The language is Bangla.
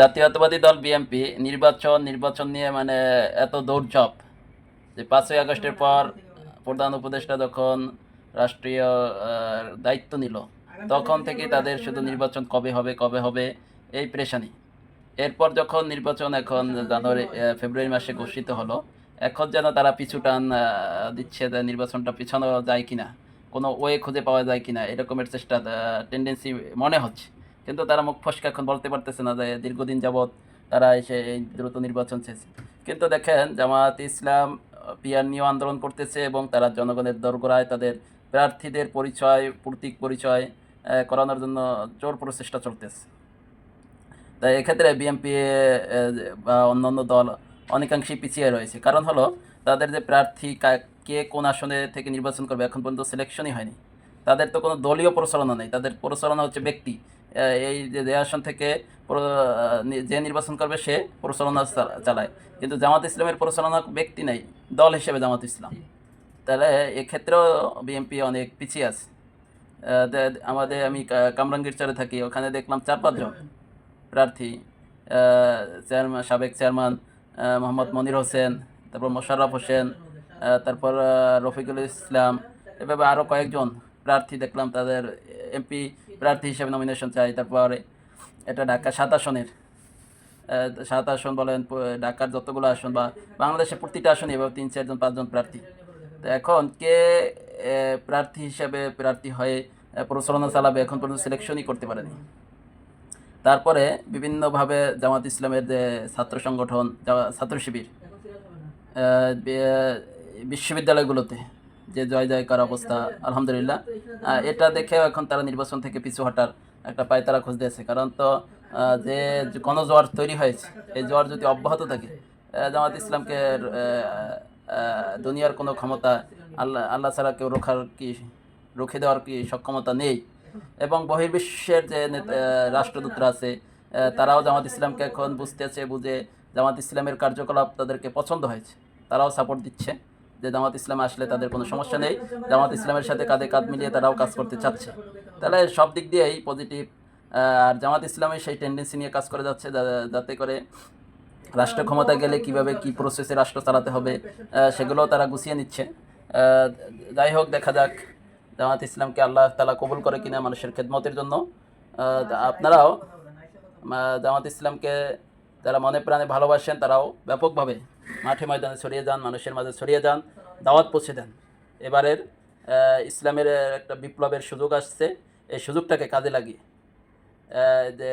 জাতীয়তাবাদী দল বিএনপি নির্বাচন নির্বাচন নিয়ে মানে এত দৌড়ঝাঁপ যে পাঁচই আগস্টের পর প্রধান উপদেষ্টা যখন রাষ্ট্রীয় দায়িত্ব নিল, তখন থেকে তাদের শুধু নির্বাচন কবে হবে কবে হবে এই প্রেশানি। এরপর যখন নির্বাচন এখন জানুয়ারি ফেব্রুয়ারি মাসে ঘোষিত হলো, এখন যেন তারা পিছু টান দিচ্ছে নির্বাচনটা পিছানো যায় কিনা, কোনো ওয়ে খুঁজে পাওয়া যায় কিনা, এরকমের চেষ্টা টেন্ডেন্সি মনে হচ্ছে। কিন্তু তারা মুখ ফসকে এখন বলতে পারতেছে না যে দীর্ঘদিন যাবৎ তারা এসে এই দ্রুত নির্বাচন চেয়েছে কিন্তু দেখেন জামাত ইসলাম পিয়ার নিয়েও আন্দোলন করতেছে এবং তারা জনগণের দরগোড়ায় তাদের প্রার্থীদের পরিচয়, প্রতীক পরিচয় করানোর জন্য জোর প্রচেষ্টা চলতেছে। তাই এক্ষেত্রে বিএনপি বা অন্যান্য দল অনেকাংশেই পিছিয়ে রয়েছে। কারণ হলো, তাদের যে প্রার্থী কা- কোন আসনে থেকে নির্বাচন করবে এখন পর্যন্ত সিলেকশনই হয়নি। তাদের তো কোনো দলীয় প্রচারণা নেই। তাদের প্রচারণা হচ্ছে ব্যক্তি। এই যে আসন থেকে যে নির্বাচন করবে সে প্রচারণা চালায়। কিন্তু জামাত ইসলামের প্রচারণা ব্যক্তি নেই, দল হিসেবে জামাত ইসলাম। তাহলে এক্ষেত্রেও বিএনপি অনেক পিছিয়ে আছে। আমাদের আমি কা- কামরাঙ্গীরচরে থাকি, ওখানে দেখলাম চার পাঁচজন প্রার্থী। চেয়ারম্যান সাবেক চেয়ারম্যান মোহাম্মদ মনির হোসেন, তারপর মোশাররফ হোসেন তারপর রফিকুল ইসলাম, এভাবে আরও কয়েকজন প্রার্থী দেখলাম তাদের এমপি প্রার্থী হিসেবে নমিনেশন চাই। তারপরে এটা ঢাকা সাত আসনের সাত আসন বলেন ঢাকার যতগুলো আসন বা বাংলাদেশের প্রতিটা আসনে এভাবে তিন চারজন পাঁচজন প্রার্থী। তো এখন কে প্রার্থী হিসেবে প্রার্থী হয়ে প্রচারণা চালাবে এখন পর্যন্ত সিলেকশনই করতে পারেনি। তারপরে বিভিন্নভাবে জামাত ইসলামের যে ছাত্র সংগঠন ছাত্র শিবির বিশ্ববিদ্যালয়গুলোতে যে জয় জয়কার অবস্থা, আলহামদুলিল্লাহ। এটা দেখেও এখন তারা নির্বাচন থেকে পিছু হটার একটা পায়তারা খুঁজতেছে কারণ তো যে গণজোয়ার তৈরি হয়েছে, এই জোয়ার যদি অব্যাহত থাকে জামাত ইসলামকে দুনিয়ার কোনো ক্ষমতা আল্লাহ আল্লাহ ছাড়া কেউ রোখার কি, রুখে দেওয়ার কি সক্ষমতা নেই। এবং বহির্বিশ্বের যে রাষ্ট্রদূতরা আছে তারাও জামাত ইসলামকে এখন বুঝতেছে, বুঝে জামাত ইসলামের কার্যকলাপ তাদেরকে পছন্দ হয়েছে। তারাও সাপোর্ট দিচ্ছে। যে জামাত ইসলাম আসলে তাদের কোনো সমস্যা নেই। জামাত ইসলামের সাথে কাঁধে কাঁধ মিলিয়ে তারাও কাজ করতে চাচ্ছে। তাহলে সব দিক দিয়েই পজিটিভ আর জামাত ইসলামের সেই টেন্ডেন্সি নিয়ে কাজ করে যাচ্ছে যাতে করে রাষ্ট্র ক্ষমতায় গেলে কীভাবে কি প্রসেসে রাষ্ট্র চালাতে হবে সেগুলোও তারা গুছিয়ে নিচ্ছে। যাই হোক, দেখা যাক জামাত ইসলামকে আল্লাহ তালা কবুল করে কিনা মানুষের খেদমতের জন্য। আপনারাও জামাত ইসলামকে যারা মনে প্রাণে ভালোবাসেন, তারাও ব্যাপকভাবে মাঠে ময়দানে ছড়িয়ে যান, মানুষের মাঝে ছড়িয়ে যান, দাওয়াত পৌঁছে দেন। এবারের ইসলামের একটা বিপ্লবের সুযোগ আসছে। এই সুযোগটাকে কাজে লাগিয়ে যে